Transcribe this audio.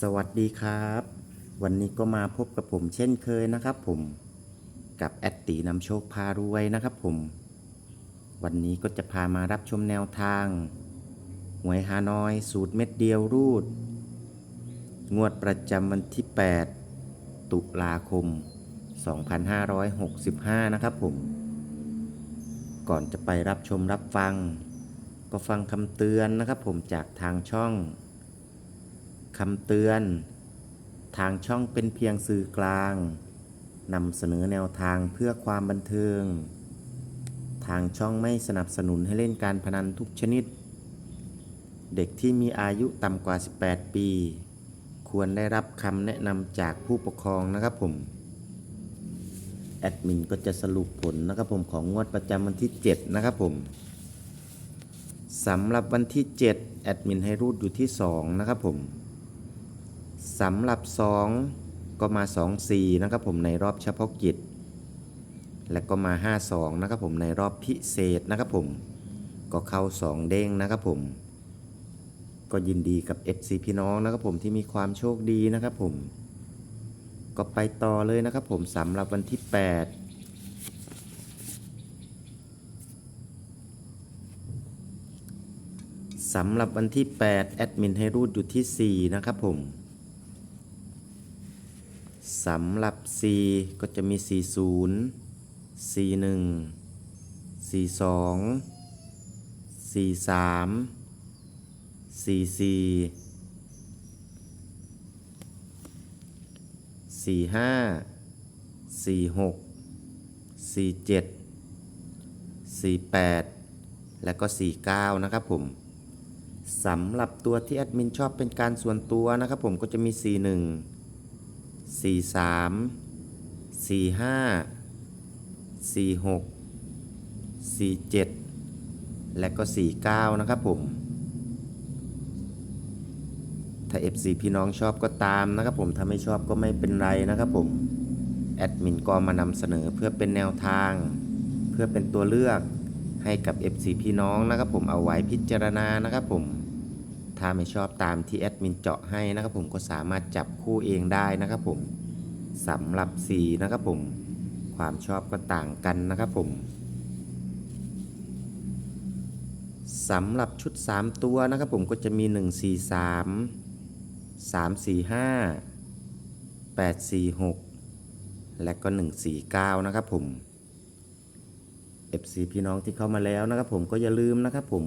สวัสดีครับ วันนี้ก็มาพบกับผมเช่นเคยนะครับผมกับแอดตีนำโชคพารวยนะครับผม วันนี้ก็จะพามารับชมแนวทาง หวยฮานอยสูตรเม็ดเดียวรูด งวดประจำวันที่ 8 ตุลาคม 2565 นะครับผม ก่อนจะไปรับชมรับฟัง ก็ฟังคำเตือนนะครับผมจากทางช่อง คำเตือน ทางช่องเป็นเพียงสื่อกลางนำเสนอแนวทางเพื่อความบันเทิง ทางช่องไม่สนับสนุนให้เล่นการพนันทุกชนิด เด็กที่มีอายุต่ำกว่า 18 ปี ควรได้รับคำแนะนำจากผู้ปกครองนะครับผม แอดมินก็จะสรุปผลนะครับผมของงวดประจำวันที่ 7 นะครับผมสำหรับวันที่ 7 แอดมินให้รูดอยู่ที่ 2 นะครับผม สำหรับ 2 ก็มา 2 4 นะครับผมในรอบเฉพาะกิจ และก็มา 5 2 นะครับผมในรอบพิเศษนะครับผม ก็เข้า 2 เด้งนะครับผม ก็ยินดีกับ FC พี่น้องนะครับผมที่มีความโชคดีนะครับผม ก็ไปต่อเลยนะครับผมสำหรับวันที่ 8สำหรับวันที่ 8 แอดมินให้รูดอยู่ที่ 4 นะครับผม สำหรับ4ก็จะมี 40 41 42 43 44 45 46 47 48 และก็ 49 นะครับผมสำหรับตัวที่แอดมินชอบเป็นการส่วนตัวนะครับผมก็จะมี 41 43 45 46 47และก็49นะครับผม ถ้า FC พี่น้องชอบก็ตามนะครับผม ถ้าไม่ชอบก็ไม่เป็นไรนะครับผม แอดมินก็มานำเสนอเพื่อเป็นแนวทาง เพื่อเป็นตัวเลือกให้กับ FC พี่น้องนะครับผมเอาไว้พิจารณานะครับผม ถ้าไม่ชอบตามที่แอดมินเจาะให้นะครับผมก็สามารถจับคู่เองได้นะครับผมสำหรับ4นะครับผมความชอบก็ต่างกันนะครับผมสำหรับชุด 3 ตัวนะครับผมก็จะมี 1 4 3 3 4 5 8 4 6 และก็ 149 นะครับผม FC พี่น้องที่เข้ามาแล้วนะครับผมก็อย่าลืมนะครับผม